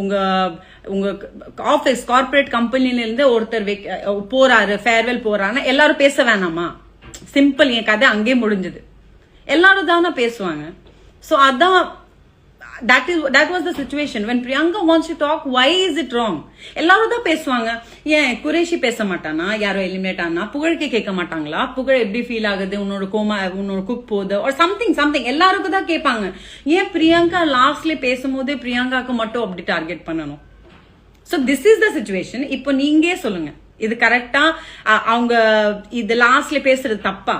உங்க உங்க office corporate கம்பெனில இருந்து ஒருத்தர் போறாரு ஃபேர்வெல் போறாங்கன்னா எல்லாரும் பேச வேணாமா? சிம்பிள் என் கதை அங்கேயே முடிஞ்சது. எல்லாரும் தானே பேசுவாங்க. ஸோ அதான் that is that was the situation when Priyanka wants to talk why is it wrong எல்லாரும் தான் பேசுவாங்க. ஏன் குரேஷி பேச மாட்டானா? யாரோ எலிமினேட் ஆனா? புகழ்க்கே கேட்க மாட்டாங்களா? புகழ் எப்படி ஃபீல் ஆகுது? உன்னோட கோமா உன்னோட குக் போகுது? ஒரு சம்திங் சம்திங் எல்லாருக்கும் தான் கேட்பாங்க. ஏன் பிரியங்கா லாஸ்ட்ல பேசும்போதே பிரியங்காக்கு மட்டும் அப்படி டார்கெட் பண்ணணும்? So this is the situation இப்போ நீங்களே சொல்லுங்க. இது கரெக்டா அவங்க இது லாஸ்ட்ல பேசுறது தப்பா?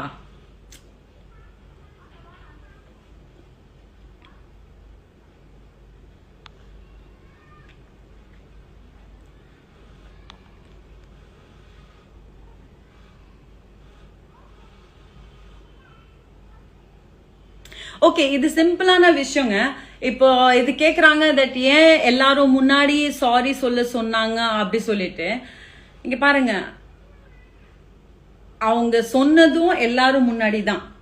ஓகே இது சிம்பிளான விஷயங்க. இப்போ இது கேக்குறாங்க தட் ஏன் எல்லாரும் முன்னாடி சாரி சொல்ல சொன்னாங்க அப்படி சொல்லிட்டு. இங்க பாருங்க. அவங்க சொன்னதும் எல்லாரும் முன்னாடி தான்.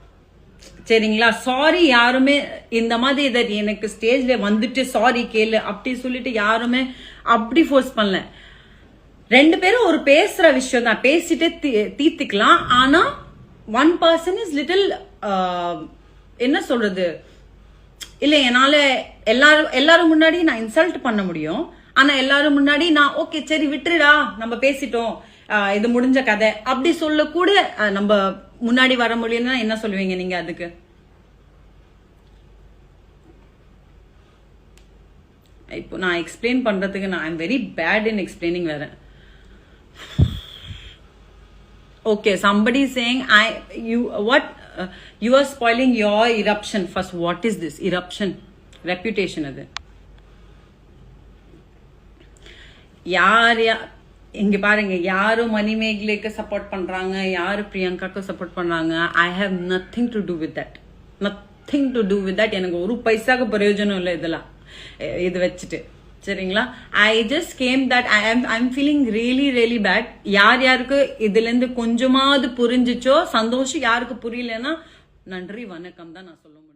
சரிங்களா? சாரி யாருமே இந்த மாதிரி இதை எனக்கு ஸ்டேஜ்ல வந்துட்டு சாரி கேளு அப்படி சொல்லிட்டு யாருமே அப்படி ஃபோர்ஸ் பண்ணல. ரெண்டு பேரும் ஒரு பேசுற விஷயம் தான். பேசிட்டு தீ- தீர்த்துக்கலாம். ஆனா ஒன் பர்சன் இஸ் லிட்டில் என்ன சொல்றது? இல்லை என்னால் எல்லாரும் எல்லாரும் முன்னாடி நான் இன்சல்ட் பண்ண முடியும். ஆனால் எல்லாரும் முன்னாடி நான் ஓகே சரி விட்டுருடா நம்ம பேசிட்டோம். இது முடிஞ்ச கதை. அப்படி சொல்ல கூட நம்ம முன்னாடி வர முடியும்னா என்ன சொல்லுவீங்க நீங்க அதுக்கு? இப்போ நான் எக்ஸ்பிளைன் பண்றதுக்கு நான் I'm very bad in explaining வேற. Okay somebody sang I you what uh, you are spoiling your eruption. First what is this? Eruption. Reputation அது. யார் யா இங்க பாருங்க. யாரும் மணிமேகலைக்கு சப்போர்ட் பண்றாங்க. யாரு பிரியங்காக்கு சப்போர்ட் பண்றாங்க? I have nothing to do with that nothing to do with that எனக்கு ஒரு பைசாக்கு பிரயோஜனம் இல்லை இதெல்லாம். இது வச்சுட்டு. சரிங்களா? I just came that I am I'm feeling really really bad யார் யாருக்கு இதுல இருந்து கொஞ்சமாவது புரிஞ்சிச்சோ சந்தோஷம் யாருக்கு புரியலன்னா நன்றி வணக்கம் தான் நான் சொல்லுவேன்